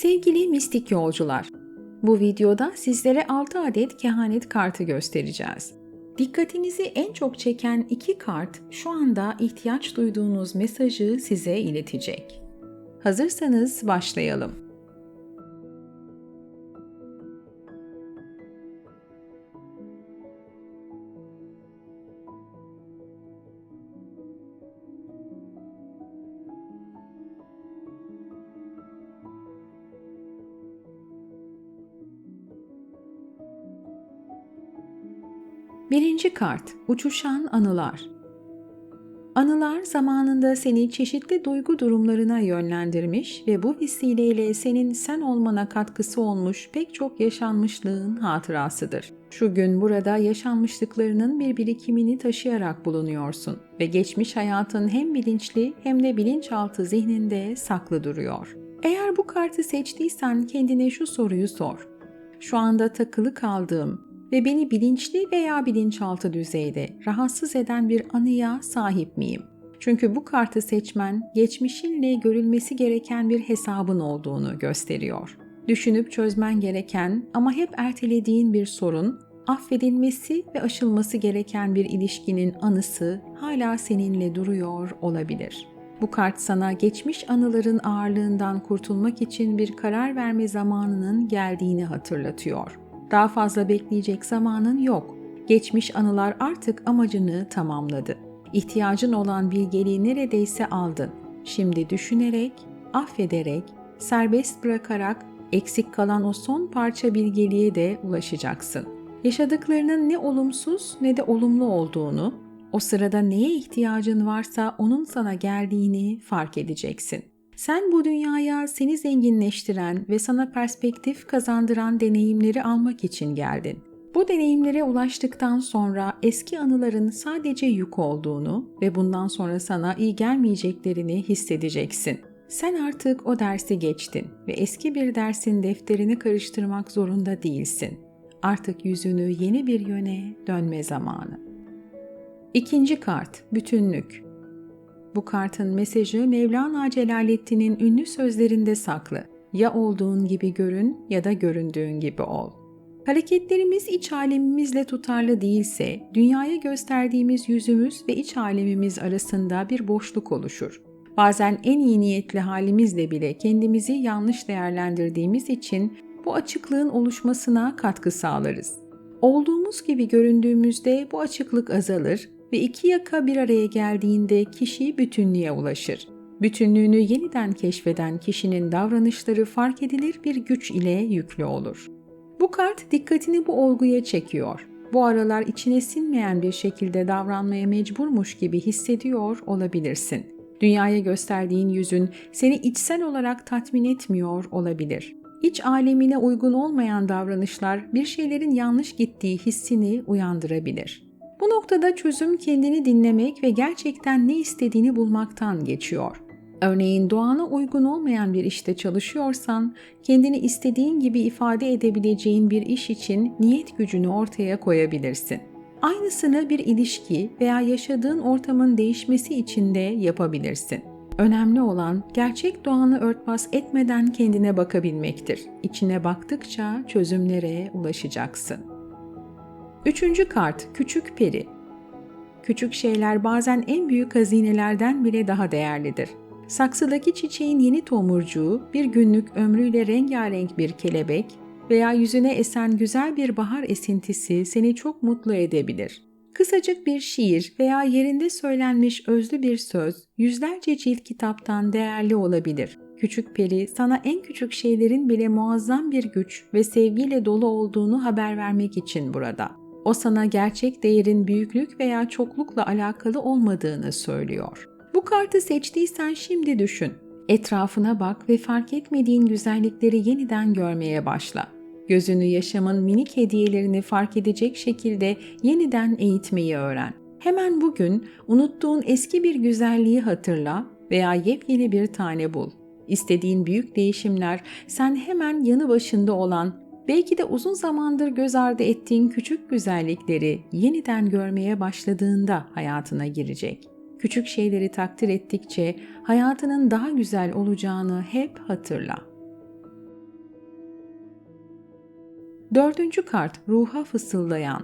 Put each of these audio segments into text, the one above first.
Sevgili mistik yolcular, bu videoda sizlere 6 adet kehanet kartı göstereceğiz. Dikkatinizi en çok çeken iki kart şu anda ihtiyaç duyduğunuz mesajı size iletecek. Hazırsanız başlayalım. Birinci kart, uçuşan anılar. Anılar zamanında seni çeşitli duygu durumlarına yönlendirmiş ve bu vesileyle senin sen olmana katkısı olmuş pek çok yaşanmışlığın hatırasıdır. Şu gün burada yaşanmışlıklarının bir birikimini taşıyarak bulunuyorsun ve geçmiş hayatın hem bilinçli hem de bilinçaltı zihninde saklı duruyor. Eğer bu kartı seçtiysen kendine şu soruyu sor. Şu anda takılı kaldığım, ve beni bilinçli veya bilinçaltı düzeyde rahatsız eden bir anıya sahip miyim? Çünkü bu kartı seçmen geçmişinle görülmesi gereken bir hesabın olduğunu gösteriyor. Düşünüp çözmen gereken ama hep ertelediğin bir sorun, affedilmesi ve aşılması gereken bir ilişkinin anısı hala seninle duruyor olabilir. Bu kart sana geçmiş anıların ağırlığından kurtulmak için bir karar verme zamanının geldiğini hatırlatıyor. Daha fazla bekleyecek zamanın yok. Geçmiş anılar artık amacını tamamladı. İhtiyacın olan bilgeliği neredeyse aldın. Şimdi düşünerek, affederek, serbest bırakarak eksik kalan o son parça bilgeliğe de ulaşacaksın. Yaşadıklarının ne olumsuz ne de olumlu olduğunu, o sırada neye ihtiyacın varsa onun sana geldiğini fark edeceksin. Sen bu dünyaya seni zenginleştiren ve sana perspektif kazandıran deneyimleri almak için geldin. Bu deneyimlere ulaştıktan sonra eski anıların sadece yük olduğunu ve bundan sonra sana iyi gelmeyeceklerini hissedeceksin. Sen artık o dersi geçtin ve eski bir dersin defterini karıştırmak zorunda değilsin. Artık yüzünü yeni bir yöne dönme zamanı. İkinci kart, bütünlük. Bu kartın mesajı Mevlana Celaleddin'in ünlü sözlerinde saklı. Ya olduğun gibi görün ya da göründüğün gibi ol. Hareketlerimiz iç alemimizle tutarlı değilse, dünyaya gösterdiğimiz yüzümüz ve iç alemimiz arasında bir boşluk oluşur. Bazen en iyi niyetli halimizle bile kendimizi yanlış değerlendirdiğimiz için bu açıklığın oluşmasına katkı sağlarız. Olduğumuz gibi göründüğümüzde bu açıklık azalır ve iki yaka bir araya geldiğinde kişi bütünlüğe ulaşır. Bütünlüğünü yeniden keşfeden kişinin davranışları fark edilir bir güç ile yüklü olur. Bu kart dikkatini bu olguya çekiyor. Bu aralar içine sinmeyen bir şekilde davranmaya mecburmuş gibi hissediyor olabilirsin. Dünyaya gösterdiğin yüzün seni içsel olarak tatmin etmiyor olabilir. İç alemine uygun olmayan davranışlar bir şeylerin yanlış gittiği hissini uyandırabilir. Bu noktada çözüm kendini dinlemek ve gerçekten ne istediğini bulmaktan geçiyor. Örneğin doğana uygun olmayan bir işte çalışıyorsan, kendini istediğin gibi ifade edebileceğin bir iş için niyet gücünü ortaya koyabilirsin. Aynısını bir ilişki veya yaşadığın ortamın değişmesi için de yapabilirsin. Önemli olan gerçek doğanı örtbas etmeden kendine bakabilmektir. İçine baktıkça çözümlere ulaşacaksın. Üçüncü kart Küçük Peri. Küçük şeyler bazen en büyük hazinelerden bile daha değerlidir. Saksıdaki çiçeğin yeni tomurcuğu, bir günlük ömrüyle rengarenk bir kelebek veya yüzüne esen güzel bir bahar esintisi seni çok mutlu edebilir. Kısacık bir şiir veya yerinde söylenmiş özlü bir söz yüzlerce cilt kitaptan değerli olabilir. Küçük peri sana en küçük şeylerin bile muazzam bir güç ve sevgiyle dolu olduğunu haber vermek için burada. O sana gerçek değerin büyüklük veya çoklukla alakalı olmadığını söylüyor. Bu kartı seçtiysen şimdi düşün. Etrafına bak ve fark etmediğin güzellikleri yeniden görmeye başla. Gözünü yaşamın minik hediyelerini fark edecek şekilde yeniden eğitmeyi öğren. Hemen bugün unuttuğun eski bir güzelliği hatırla veya yepyeni bir tane bul. İstediğin büyük değişimler sen hemen yanı başında olan belki de uzun zamandır göz ardı ettiğin küçük güzellikleri yeniden görmeye başladığında hayatına girecek. Küçük şeyleri takdir ettikçe hayatının daha güzel olacağını hep hatırla. Dördüncü kart ruha fısıldayan.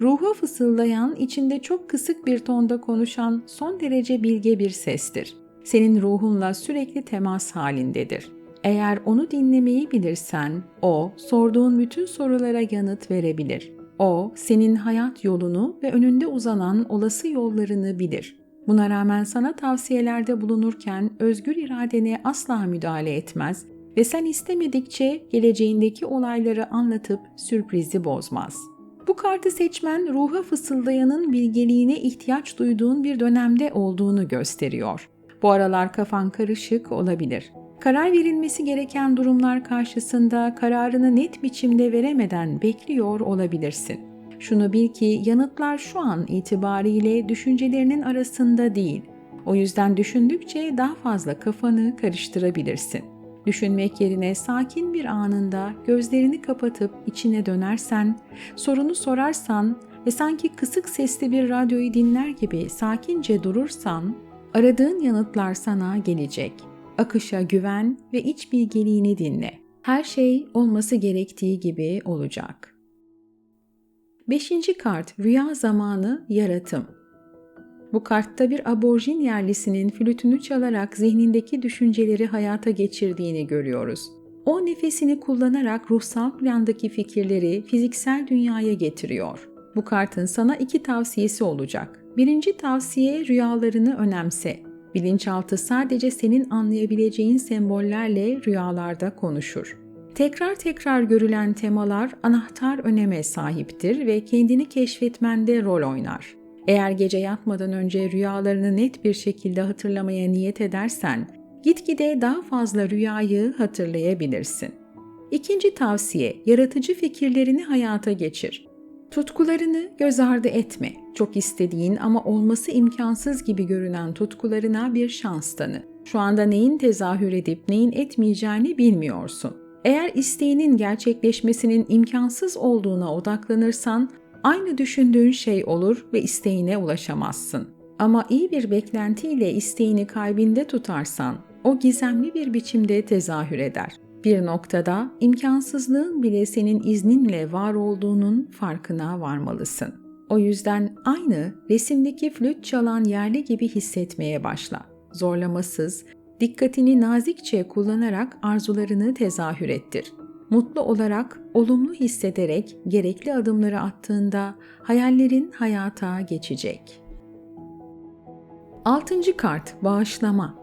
Ruha fısıldayan, içinde çok kısık bir tonda konuşan son derece bilge bir sestir. Senin ruhunla sürekli temas halindedir. Eğer onu dinlemeyi bilirsen, o sorduğun bütün sorulara yanıt verebilir. O, senin hayat yolunu ve önünde uzanan olası yollarını bilir. Buna rağmen sana tavsiyelerde bulunurken özgür iradene asla müdahale etmez ve sen istemedikçe geleceğindeki olayları anlatıp sürprizi bozmaz. Bu kartı seçmen ruha fısıldayanın bilgeliğine ihtiyaç duyduğun bir dönemde olduğunu gösteriyor. Bu aralar kafan karışık olabilir. Karar verilmesi gereken durumlar karşısında kararını net biçimde veremeden bekliyor olabilirsin. Şunu bil ki yanıtlar şu an itibariyle düşüncelerinin arasında değil. O yüzden düşündükçe daha fazla kafanı karıştırabilirsin. Düşünmek yerine sakin bir anında gözlerini kapatıp içine dönersen, sorunu sorarsan ve sanki kısık sesli bir radyoyu dinler gibi sakince durursan, aradığın yanıtlar sana gelecek. Akışa güven ve iç bilgeliğini dinle. Her şey olması gerektiği gibi olacak. Beşinci kart Rüya Zamanı Yaratım bu kartta bir aborjin yerlisinin flütünü çalarak zihnindeki düşünceleri hayata geçirdiğini görüyoruz. O nefesini kullanarak ruhsal plandaki fikirleri fiziksel dünyaya getiriyor. Bu kartın sana iki tavsiyesi olacak. Birinci tavsiye rüyalarını önemse. Bilinçaltı sadece senin anlayabileceğin sembollerle rüyalarda konuşur. Tekrar tekrar görülen temalar anahtar öneme sahiptir ve kendini keşfetmende rol oynar. Eğer gece yatmadan önce rüyalarını net bir şekilde hatırlamaya niyet edersen, gitgide daha fazla rüyayı hatırlayabilirsin. İkinci tavsiye, yaratıcı fikirlerini hayata geçir. Tutkularını göz ardı etme. Çok istediğin ama olması imkansız gibi görünen tutkularına bir şans tanı. Şu anda neyin tezahür edip neyin etmeyeceğini bilmiyorsun. Eğer isteğinin gerçekleşmesinin imkansız olduğuna odaklanırsan Aynı düşündüğün şey olur ve isteğine ulaşamazsın. Ama iyi bir beklentiyle isteğini kalbinde tutarsan, o gizemli bir biçimde tezahür eder. Bir noktada imkansızlığın bile senin izninle var olduğunun farkına varmalısın. O yüzden aynı resimdeki flüt çalan yerli gibi hissetmeye başla. Zorlamasız, dikkatini nazikçe kullanarak arzularını tezahür ettir mutlu olarak, olumlu hissederek gerekli adımları attığında hayallerin hayata geçecek. Altıncı kart bağışlama.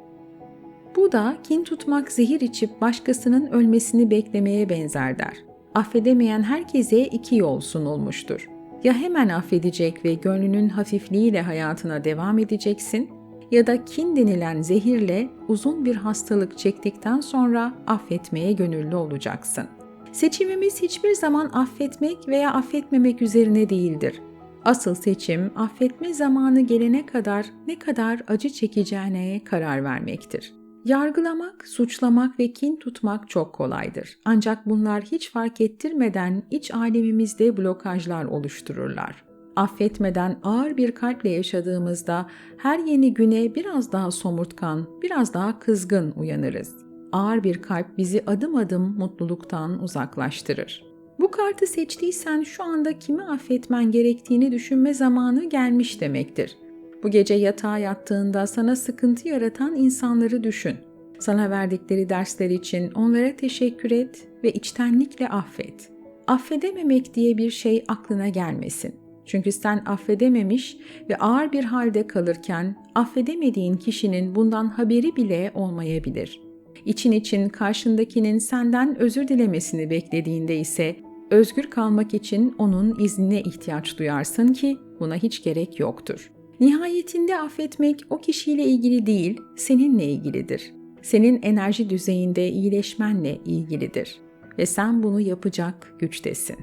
Bu da kin tutmak zehir içip başkasının ölmesini beklemeye benzer der. Affedemeyen herkese iki yol sunulmuştur. Ya hemen affedecek ve gönlünün hafifliğiyle hayatına devam edeceksin ya da kin denilen zehirle uzun bir hastalık çektikten sonra affetmeye gönüllü olacaksın. Seçimimiz hiçbir zaman affetmek veya affetmemek üzerine değildir. Asıl seçim affetme zamanı gelene kadar ne kadar acı çekeceğine karar vermektir. Yargılamak, suçlamak ve kin tutmak çok kolaydır. Ancak bunlar hiç fark ettirmeden iç alemimizde blokajlar oluştururlar affetmeden ağır bir kalple yaşadığımızda her yeni güne biraz daha somurtkan, biraz daha kızgın uyanırız. Ağır bir kalp bizi adım adım mutluluktan uzaklaştırır. Bu kartı seçtiysen şu anda kimi affetmen gerektiğini düşünme zamanı gelmiş demektir. Bu gece yatağa yattığında sana sıkıntı yaratan insanları düşün. Sana verdikleri dersler için onlara teşekkür et ve içtenlikle affet. Affedememek diye bir şey aklına gelmesin. Çünkü sen affedememiş ve ağır bir halde kalırken affedemediğin kişinin bundan haberi bile olmayabilir. İçin için karşındakinin senden özür dilemesini beklediğinde ise özgür kalmak için onun iznine ihtiyaç duyarsın ki buna hiç gerek yoktur. Nihayetinde affetmek o kişiyle ilgili değil, seninle ilgilidir. Senin enerji düzeyinde iyileşmenle ilgilidir ve sen bunu yapacak güçtesin.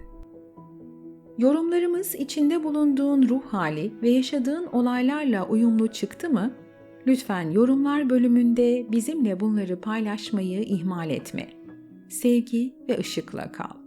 Yorumlarımız içinde bulunduğun ruh hali ve yaşadığın olaylarla uyumlu çıktı mı? Lütfen yorumlar bölümünde bizimle bunları paylaşmayı ihmal etme. Sevgi ve ışıkla kal.